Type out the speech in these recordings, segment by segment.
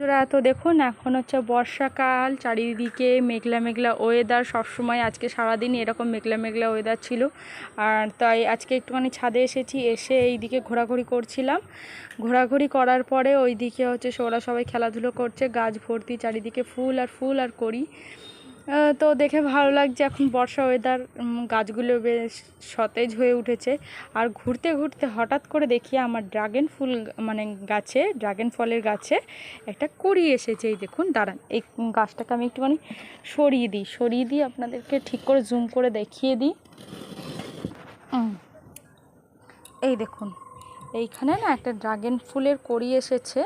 বন্ধুরা, তো দেখুন, এখন হচ্ছে বর্ষাকাল, চারিদিকে মেঘলা মেঘলা ওয়েদার সবসময় আজকে সারাদিন এরকম মেঘলা মেঘলা ওয়েদার ছিল। আর তাই আজকে একটুখানি ছাদে এসেছি, এসে এই দিকে ঘোরাঘুরি করছিলাম। ঘোরাঘুরি করার পরে ওই দিকে হচ্ছে ওরা সবাই খেলাধুলো করছে, গাছ ভর্তি, চারিদিকে ফুল আর ফুল আর করি। তো দেখে ভালো লাগছে এখন বর্ষা ওয়েদার গাছগুলো বেশ সতেজ হয়ে উঠেছে। আর ঘুরতে ঘুরতে হঠাৎ করে দেখি আমার ড্রাগন ফুল মানে গাছে ড্রাগন ফলের গাছে একটা কড়ি এসেছে। এই দেখুন, দাঁড়ান, এই গাছটাকে আমি একটুখানি সরিয়ে দিই সরিয়ে দিই আপনাদেরকে ঠিক করে জুম করে দেখিয়ে দিই। এই দেখুন, এইখানে না একটা ড্রাগন ফুলের কড়ি এসেছে।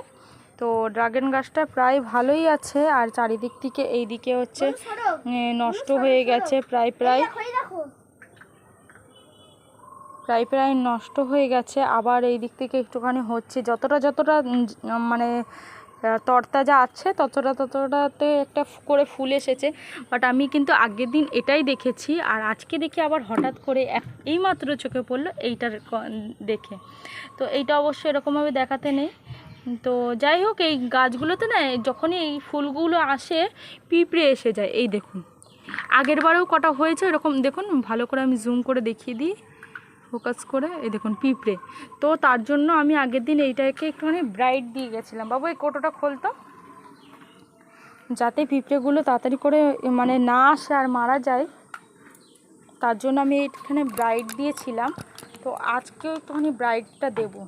তো ড্রাগন গাছটা প্রায় ভালোই আছে আর চারিদিক থেকে এই দিকে হচ্ছে নষ্ট হয়ে গেছে প্রায় প্রায়। প্রায় প্রায় নষ্ট হয়ে গেছে আবার এই দিক থেকে একটুখানি হচ্ছে যতটা যতটা মানে তরতাজা আছে ততটা ততটাতে একটা করে ফুল এসেছে। বাট আমি কিন্তু আগের দিন এটাই দেখেছি আর আজকে দেখি আবার হঠাৎ করে এক এইমাত্র চোখে পড়ল এইটার দেখে। তো এইটা অবশ্য এরকমভাবে দেখাতে নেই। তো যাই হোক, এই গাছগুলোতে না যখনই এই ফুলগুলো আসে, পিঁপড়ে এসে যায়। এই দেখুন, আগের বারেও কটা হয়েছে এরকম দেখুন, ভালো করে আমি জুম করে দেখিয়ে দিই ফোকাস করে। এই দেখুন, পিঁপড়ে। তো তার জন্য আমি আগের দিন এইটাকে একটুখানি ব্রাইট দিয়ে গেছিলাম। বাবু, এই কোটোটা খুলতো যাতে পিঁপড়েগুলো তাড়াতাড়ি করে মানে না আসে আর মারা যায়। তার জন্য আমি এখানে ব্রাইট দিয়েছিলাম। তো আজকেও একটুখানি ব্রাইটটা দেবো।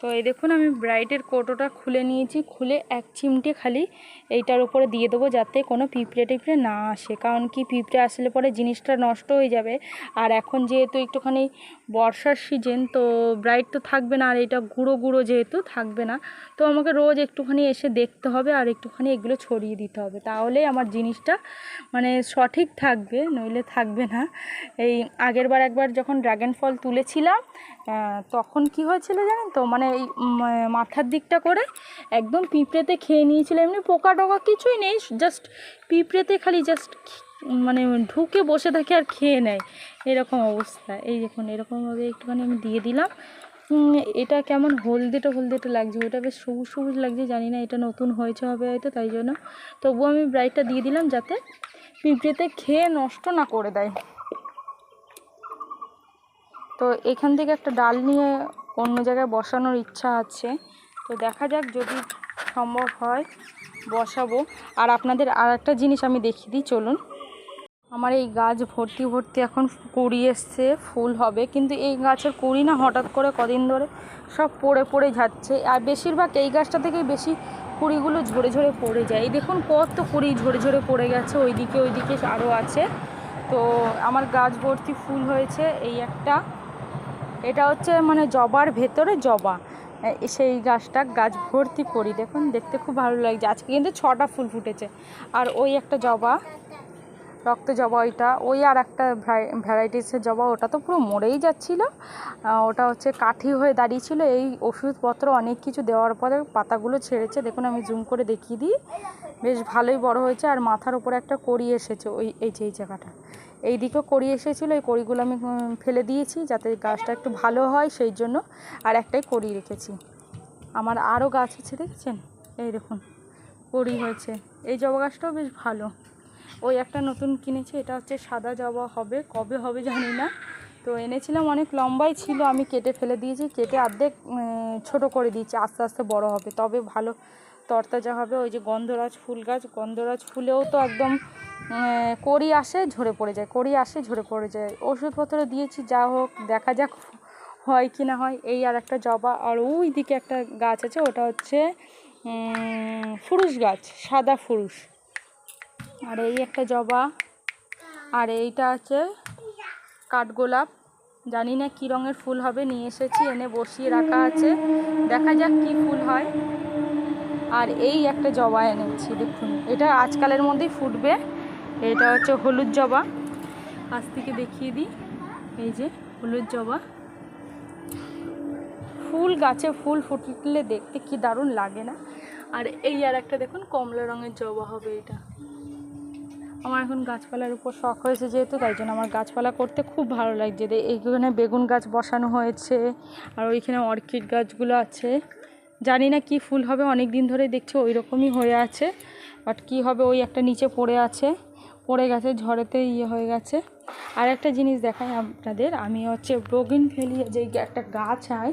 তো এই দেখুন, আমি ব্রাইটের কোটোটা খুলে নিয়েছি। খুলে এক চিমটে খালি এইটার উপরে দিয়ে দেবো যাতে কোনো পিঁপড়ে টিপড়ে না আসে। কারণ কি, পিঁপড়ে আসলে পরে জিনিসটা নষ্ট হয়ে যাবে। আর এখন যেহেতু একটুখানি বর্ষার সিজন তো ব্রাইট তো থাকবে না, আর এটা গুঁড়ো গুঁড়ো যেহেতু থাকবে না। তো আমাকে রোজ একটুখানি এসে দেখতে হবে আর একটুখানি এগুলো ছড়িয়ে দিতে হবে। তাহলে আমার জিনিসটা মানে সঠিক থাকবে, নইলে থাকবে না। এই আগের বার একবার যখন ড্রাগন ফল তুলেছিলাম তখন কি হয়েছিল জানেন তো? মানে এই মাথার দিকটা করে একদম পিঁপড়েতে খেয়ে নিয়েছিল। এমনি পোকা টোকা কিছুই নেই জাস্ট পিঁপড়েতে খালি জাস্ট মানে ঢুকে বসে থাকে আর খেয়ে নেয়। এরকম অবস্থা। এই দেখুন, এরকমভাবে একটুখানি আমি দিয়ে দিলাম। এটা কেমন হলদেটে হলদেটে লাগছে, ওটা বেশ সবুজ সবুজ লাগছে, জানি না এটা নতুন হয়েছে হবে হয়তো, তাই জন্য। তবুও আমি ব্রাইটটা দিয়ে দিলাম যাতে পিঁপড়েতে খেয়ে নষ্ট না করে দেয়। তো এখান থেকে একটা ডাল নিয়ে অন্য জায়গায় বসানোর ইচ্ছা আছে। তো দেখা যাক যদি সম্ভব হয় বসাবো। আর আপনাদের আর একটা জিনিস আমি দেখিয়ে দিই, চলুন। আমার এই গাছ ভর্তি ভর্তি এখন কুড়ি এসছে, ফুল হবে। কিন্তু এই গাছের কুড়ি না হঠাৎ করে কদিন ধরে সব পড়ে পড়ে যাচ্ছে। আর বেশিরভাগ এই গাছটা থেকেই বেশি কুড়িগুলো ঝরে ঝরে পড়ে যায়। এই দেখুন কত কুড়ি ঝরে ঝরে পড়ে গেছে, ওইদিকে ওইদিকে আরও আছে। তো আমার গাছ ভর্তি ফুল হয়েছে, এই একটা। এটা হচ্ছে মানে জবার ভেতরে জবা। সেই গাছটা গাছ ভর্তি করি। দেখুন, দেখতে খুব ভালো লাগছে। আজকে কিন্তু ছটা ফুল ফুটেছে। আর ওই একটা জবা, রক্ত জবা ওইটা, ওই আর একটা ভ্যারাইটিসের জবা, ওটা তো পুরো মরেই যাচ্ছিল। ওটা হচ্ছে কাঠি হয়ে দাঁড়িয়েছিল। এই ওষুধপত্র অনেক কিছু দেওয়ার পরে পাতাগুলো ছেড়েছে। দেখুন, আমি জুম করে দেখিয়ে দিই। বেশ ভালোই বড় হয়েছে। আর মাথার উপরে একটা কড়ি এসেছে। ওই, এই যে, এই জায়গাটা। এই দিকেও কড়ি এসেছিল, এই কড়িগুলো আমি ফেলে দিয়েছি যাতে গাছটা একটু ভালো হয় সেই জন্য। আর একটাই কড়ি রেখেছি। আমার আরও গাছ আছে দেখছেন? এই দেখুন, কড়ি হয়েছে। এই জবা গাছটাও বেশ ভালো। ওই একটা নতুন কিনেছি, এটা হচ্ছে সাদা জবা হবে, কবে হবে জানি না। তো এনেছিলাম, অনেক লম্বাই ছিল, আমি কেটে ফেলে দিয়েছি, কেটে অর্ধেক ছোট করে দিয়েছি, আস্তে আস্তে বড় হবে, তবে ভালো তরতাজা হবে, ওই যে গন্ধরাজ ফুল গাছ, গন্ধরাজ ফুলেও তো একদম কড়ি আসে, ঝরে পড়ে যায়, কড়ি আসে, ঝরে পড়ে যায়। ওষুধপত্র দিয়েছি, যা হোক, দেখা যাক হয় কি না হয়। এই আর একটা জবা, আর ওই দিকে একটা গাছ আছে, ওটা হচ্ছে ফুরুষ গাছ, সাদা ফুরুষ। আর এই একটা জবা, আর এইটা আছে কাঠগোলাপ। জানি না কী রঙের ফুল হবে, নিয়ে এসেছি, এনে বসিয়ে রাখা আছে। দেখা যাক কী ফুল হয়। আর এই একটা জবা এনেছি, দেখুন। এটা আজকালের মধ্যেই ফুটবে। এটা হচ্ছে হলুদ জবা। আজ থেকে দেখিয়ে দিই। এই যে হলুদ জবা। ফুল গাছে ফুল ফুটলে দেখতে কি দারুণ লাগে না? আর এই আর একটা দেখুন, কমলা রঙের জবা হবে এটা। আমার এখন গাছপালার উপর শখ হয়েছে যেহেতু, তাই জন্য আমার গাছপালা করতে খুব ভালো লাগছে। এইখানে বেগুন গাছ বসানো হয়েছে, আর ওইখানে অর্কিড গাছগুলো আছে। জানি না কি ফুল হবে অনেক দিন ধরে দেখছি ওই রকমই হয়ে আছে বাট কি হবে ওই একটা নিচে পড়ে আছে পড়ে গেছে ঝড়েতে ইয়ে হয়ে গেছে। আর একটা জিনিস দেখাই আপনাদের আমি হচ্ছে ব্রোগিন ফেলি যে একটা গাছ হয়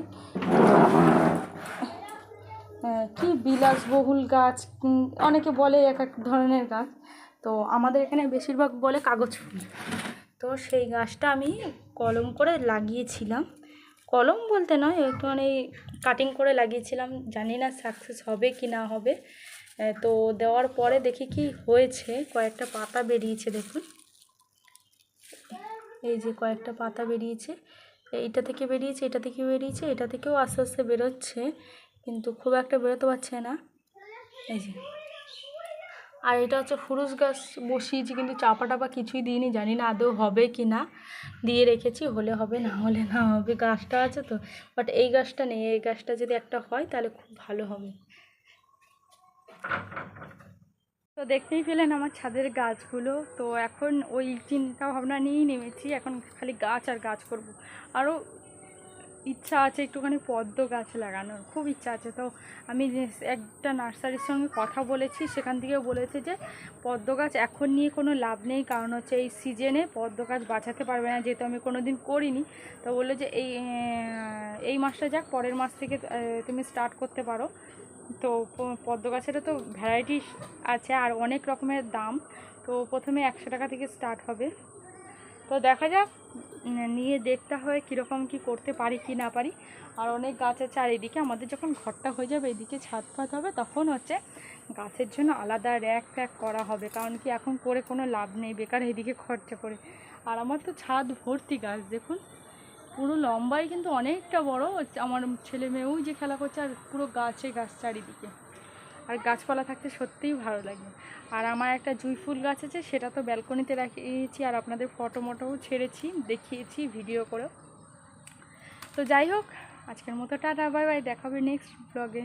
আহ, কি বিলাসবহুল গাছ অনেকে বলে এক এক ধরনের গাছ তো আমাদের এখানে বেশিরভাগ বলে কাগজ ফুল। তো সেই গাছটা আমি কলম করে লাগিয়েছিলাম। কলম বলতে নয়, একটুখানি কাটিং করে লাগিয়েছিলাম। জানি না সাকসেস হবে কি না হবে। তো দেওয়ার পরে দেখি কি হয়েছে। কয়েকটা পাতা বেরিয়েছে, দেখুন। এই যে কয়েকটা পাতা বেরিয়েছে। এইটা থেকে বেরিয়েছে, এটা থেকে বেরিয়েছে, এটা থেকেও আস্তে আস্তে বেরোচ্ছে। কিন্তু খুব একটা বেরোতে পারছে না। এই যে। আর এটা হচ্ছে ফুরুস গাছ বসিয়েছি, কিন্তু চাপা টাপা কিছুই দিইনি, জানি না আদৌ হবে কি না। দিয়ে রেখেছি, হলে হবে, না হলে না হবে, গাছটা আছে তো। বাট এই গাছটা নেই, এই গাছটা যদি একটা হয়, তাহলে খুব ভালো হবে। তো দেখতেই পেলেন আমার ছাদের গাছগুলো, তো এখন ওই চিন্তা ভাবনা নিয়েই নেমেছি, এখন খালি গাছ আর গাছ করব। আরও ইচ্ছা আছে একটুখানি পদ্ম গাছ লাগানোর, খুব ইচ্ছা আছে। তো আমি একটা নার্সারির সঙ্গে কথা বলেছি, সেখান থেকে বলেছে যে পদ্ম গাছ এখন নিয়ে কোনো লাভ নেই, কারণ হচ্ছে এই সিজনে পদ্ম গাছ বাঁচাতে পারবে না, যেহেতু আমি কোনো দিন করিনি। তো বলল যে এই এই মাসটা যাক, পরের মাস থেকে তুমি স্টার্ট করতে পারো। তো পদ্ম গাছেরও তো ভ্যারাইটি আছে আর অনেক রকমের দাম। তো প্রথমে একশো টাকা থেকে স্টার্ট হবে। তো দেখা যাক নিয়ে দেখতে হয় কীরকম কি করতে পারি কি না পারি। আর অনেক গাছ আছে, আর এদিকে আমাদের যখন ঘরটা হয়ে যাবে, এদিকে ছাদ ফাত হবে, তখন হচ্ছে গাছের জন্য আলাদা র্যাক ফ্যাক করা হবে। কারণ কি এখন করে কোনো লাভ নেই, বেকার এদিকে খরচা করে। আর আমার তো ছাদ ভর্তি গাছ, দেখুন। পুরো লম্বাই কিন্তু অনেকটা বড়। আমার ছেলে মেয়েও যে খেলা করছে, আর পুরো গাছে গাছ চারিদিকে। আর গাছপালা থাকতে সত্যিই ভালো লাগে। আর আমার একটা জুঁই ফুল গাছ আছে, সেটা তো ব্যালকনিতে রাখিয়েছি আর আপনাদের ফটো মটোও ছেড়েছি, দেখিয়েছি ভিডিও করেও। তো যাই হোক, আজকের মতো টাটা বাই বাই দেখাবে নেক্সট ব্লগে